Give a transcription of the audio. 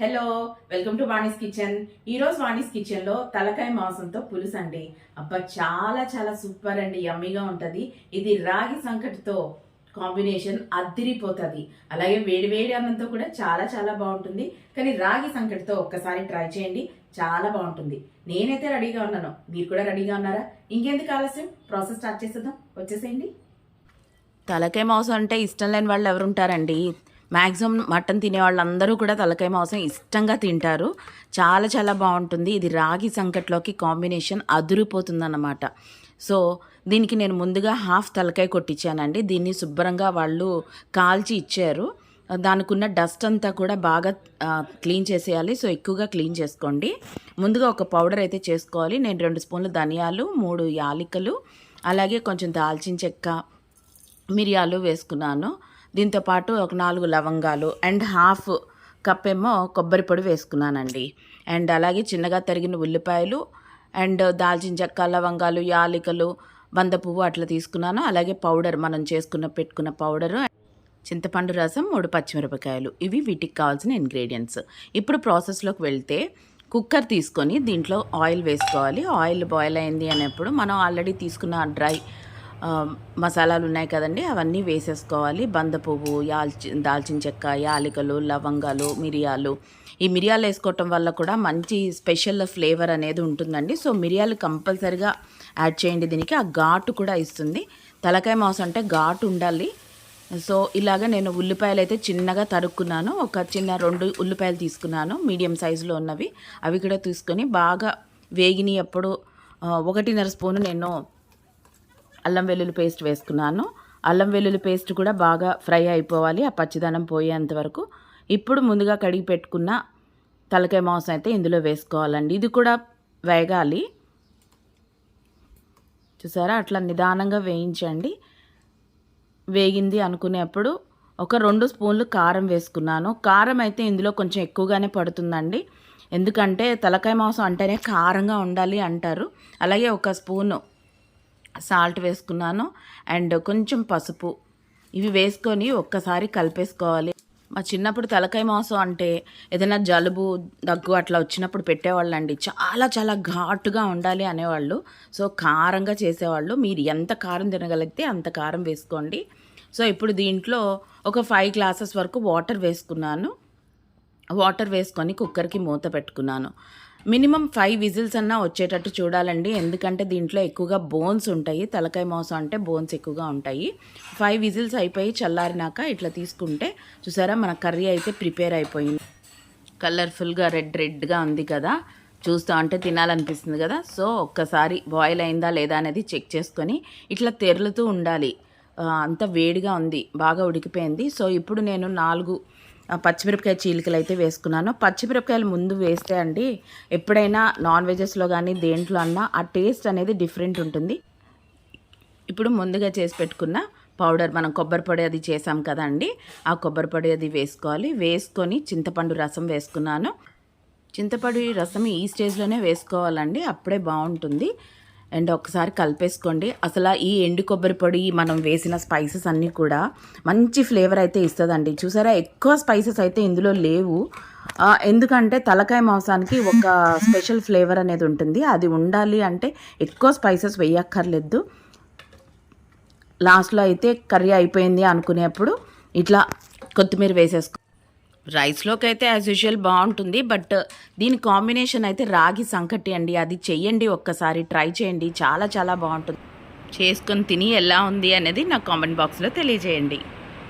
Hello welcome to Vani's kitchen ఈరోజు వాణిస్ కిచెన్లో తలకాయ మాంసంతో పులుసు అండి అబ్బా చాలా చాలా సూపర్ అండి యమ్మీగా ఉంటుంది. ఇది రాగి సంకటితో కాంబినేషన్ అద్దిరిపోతుంది. అలాగే వేడి వేడి అన్నంతో కూడా చాలా చాలా బాగుంటుంది. కానీ రాగి సంకటితో ఒక్కసారి ట్రై చేయండి చాలా బాగుంటుంది. నేనైతే రెడీగా ఉన్నాను. మీరు కూడా రెడీగా ఉన్నారా? ఇంకెందుకు ఆలస్యం? ప్రాసెస్ స్టార్ట్ చేసేద్దాం. వచ్చేసేయండి. తలకాయ మాంసం అంటే ఇష్టం లేని వాళ్ళు ఎవరుంటారండి మ్యాక్సిమం మటన్ తినే వాళ్ళందరూ కూడా తలకాయ మాంసం ఇష్టంగా తింటారు. చాలా చాలా బాగుంటుంది. ఇది రాగి సంకట్లోకి కాంబినేషన్ అదిరిపోతుందన్నమాట. సో దీనికి నేను ముందుగా హాఫ్ తలకాయ కొట్టించానండి. దీన్ని శుభ్రంగా వాళ్ళు కాల్చి ఇచ్చారు. దానికి ఉన్న డస్ట్ అంతా కూడా బాగా క్లీన్ చేసేయాలి. సో ఎక్కువగా క్లీన్ చేసుకోండి. ముందుగా ఒక పౌడర్ అయితే చేసుకోవాలి. నేను రెండు స్పూన్లు ధనియాలు మూడు యాలికలు అలాగే కొంచెం దాల్చిన చెక్క మిరియాలు వేసుకున్నాను. దీంతో పాటు ఒక నాలుగు లవంగాలు అండ్ హాఫ్ కప్ ఏమో కొబ్బరి పొడి వేసుకున్నానండి. అండ్ అలాగే చిన్నగా తరిగిన ఉల్లిపాయలు అండ్ దాల్చిన చెక్క లవంగాలు యాలికలు బంద పువ్వు అట్లా తీసుకున్నాను. అలాగే పౌడర్ మనం చేసుకున్న పెట్టుకున్న పౌడరు చింతపండు రసం మూడు పచ్చిమిరపకాయలు. ఇవి వీటికి కావాల్సిన ఇంగ్రీడియంట్స్. ఇప్పుడు ప్రాసెస్లోకి వెళ్తే కుక్కర్ తీసుకొని దీంట్లో ఆయిల్ వేసుకోవాలి. ఆయిల్ బాయిల్ అయింది అనేప్పుడు మనం ఆల్రెడీ తీసుకున్న డ్రై మసాలాలు ఉన్నాయి కదండి అవన్నీ వేసేసుకోవాలి. బందపువ్వు యాల్చి దాల్చిన చెక్క యాలికలు లవంగాలు మిరియాలు. ఈ మిరియాలు వేసుకోవటం వల్ల కూడా మంచి స్పెషల్ ఫ్లేవర్ అనేది ఉంటుందండి. సో మిరియాలు కంపల్సరిగా యాడ్ చేయండి. దీనికి ఆ ఘాటు కూడా ఇస్తుంది. తలకాయ మాంసం అంటే ఘాటు ఉండాలి. సో ఇలాగ నేను ఉల్లిపాయలు అయితే చిన్నగా తరుక్కున్నాను. ఒక చిన్న రెండు ఉల్లిపాయలు తీసుకున్నాను. మీడియం సైజులో ఉన్నవి. అవి కూడా తీసుకొని బాగా వేగిని ఎప్పుడు ఒకటిన్నర స్పూను నేను అల్లం వెల్లుల్లి పేస్ట్ వేసుకున్నాను. అల్లం వెల్లుల్లి పేస్ట్ కూడా బాగా ఫ్రై అయిపోవాలి. ఆ పచ్చిదనం పోయేంత వరకు. ఇప్పుడు ముందుగా కడిగి పెట్టుకున్న తలకాయ మాంసం అయితే ఇందులో వేసుకోవాలండి. ఇది కూడా వేగాలి. చూసారా? అట్లా నిదానంగా వేయించండి. వేగింది అనుకునేప్పుడు ఒక రెండు స్పూన్లు కారం వేసుకున్నాను. కారం అయితే ఇందులో కొంచెం ఎక్కువగానే పడుతుందండి. ఎందుకంటే తలకాయ మాంసం అంటేనే కారంగా ఉండాలి అంటారు. అలాగే ఒక స్పూను సాల్ట్ వేసుకున్నాను అండ్ కొంచెం పసుపు. ఇవి వేసుకొని ఒక్కసారి కలిపేసుకోవాలి. మా చిన్నప్పుడు తలకాయ మాంసం అంటే ఏదైనా జలుబు దగ్గు అట్లా వచ్చినప్పుడు పెట్టేవాళ్ళండి. చాలా చాలా ఘాటుగా ఉండాలి అనేవాళ్ళు. సో కారంగా చేసేవాళ్ళు. మీరు ఎంత కారం తినగలిగితే అంత కారం వేసుకోండి. సో ఇప్పుడు దీంట్లో ఒక ఫైవ్ గ్లాసెస్ వరకు వాటర్ వేసుకున్నాను. వాటర్ వేసుకొని కుక్కర్కి మూత పెట్టుకున్నాను. మినిమం ఫైవ్ విజిల్స్ అన్నా వచ్చేటట్టు చూడాలండి. ఎందుకంటే దీంట్లో ఎక్కువగా బోన్స్ ఉంటాయి. తలకాయ మాంసం అంటే బోన్స్ ఎక్కువగా ఉంటాయి. ఫైవ్ విజిల్స్ అయిపోయి చల్లారినాక ఇట్లా తీసుకుంటే చూసారా మన కర్రీ అయితే ప్రిపేర్ అయిపోయింది. కలర్ఫుల్గా రెడ్ రెడ్గా ఉంది కదా. చూస్తూ అంటే తినాలనిపిస్తుంది కదా. సో ఒక్కసారి బాయిల్ అయిందా లేదా అనేది చెక్ చేసుకొని ఇట్లా తెరులుతూ ఉండాలి. అంత వేడిగా ఉంది. బాగా ఉడికిపోయింది. సో ఇప్పుడు నేను నాలుగు పచ్చిమిరపకాయ చీలికలు అయితే వేసుకున్నాను. పచ్చిమిరపకాయలు ముందు వేస్తే అండి ఎప్పుడైనా నాన్ వెజెస్లో కానీ దేంట్లో అన్నా ఆ టేస్ట్ అనేది డిఫరెంట్ ఉంటుంది. ఇప్పుడు ముందుగా చేసి పెట్టుకున్న పౌడర్ మనం కొబ్బరి పొడి అది చేసాం కదండి ఆ కొబ్బరి పొడి అది వేసుకోవాలి. వేసుకొని చింతపండు రసం వేసుకున్నాను. చింతపండు రసం ఈ స్టేజ్లోనే వేసుకోవాలండి అప్పుడే బాగుంటుంది. అండ్ ఒకసారి కలిపేసుకోండి. అసలు ఈ ఎండు కొబ్బరి పొడి మనం వేసిన స్పైసెస్ అన్నీ కూడా మంచి ఫ్లేవర్ అయితే ఇస్తుందండి. చూసారా? ఎక్కువ స్పైసెస్ అయితే ఇందులో లేవు. ఎందుకంటే తలకాయ మాంసానికి ఒక స్పెషల్ ఫ్లేవర్ అనేది ఉంటుంది. అది ఉండాలి అంటే ఎక్కువ స్పైసెస్ వేయక్కర్లేదు. లాస్ట్లో అయితే కర్రీ అయిపోయింది అనుకునేప్పుడు ఇట్లా కొత్తిమీర వేసేసుకో రైస్లోకి అయితే యాజ్ యూజువల్ బాగుంటుంది బట్ దీని కాంబినేషన్ అయితే రాగి సంకటి అండి. అది చెయ్యండి ఒక్కసారి ట్రై చేయండి. చాలా చాలా బాగుంటుంది. చేసుకొని తిని ఎలా ఉంది అనేది నా కామెంట్ బాక్స్లో తెలియజేయండి.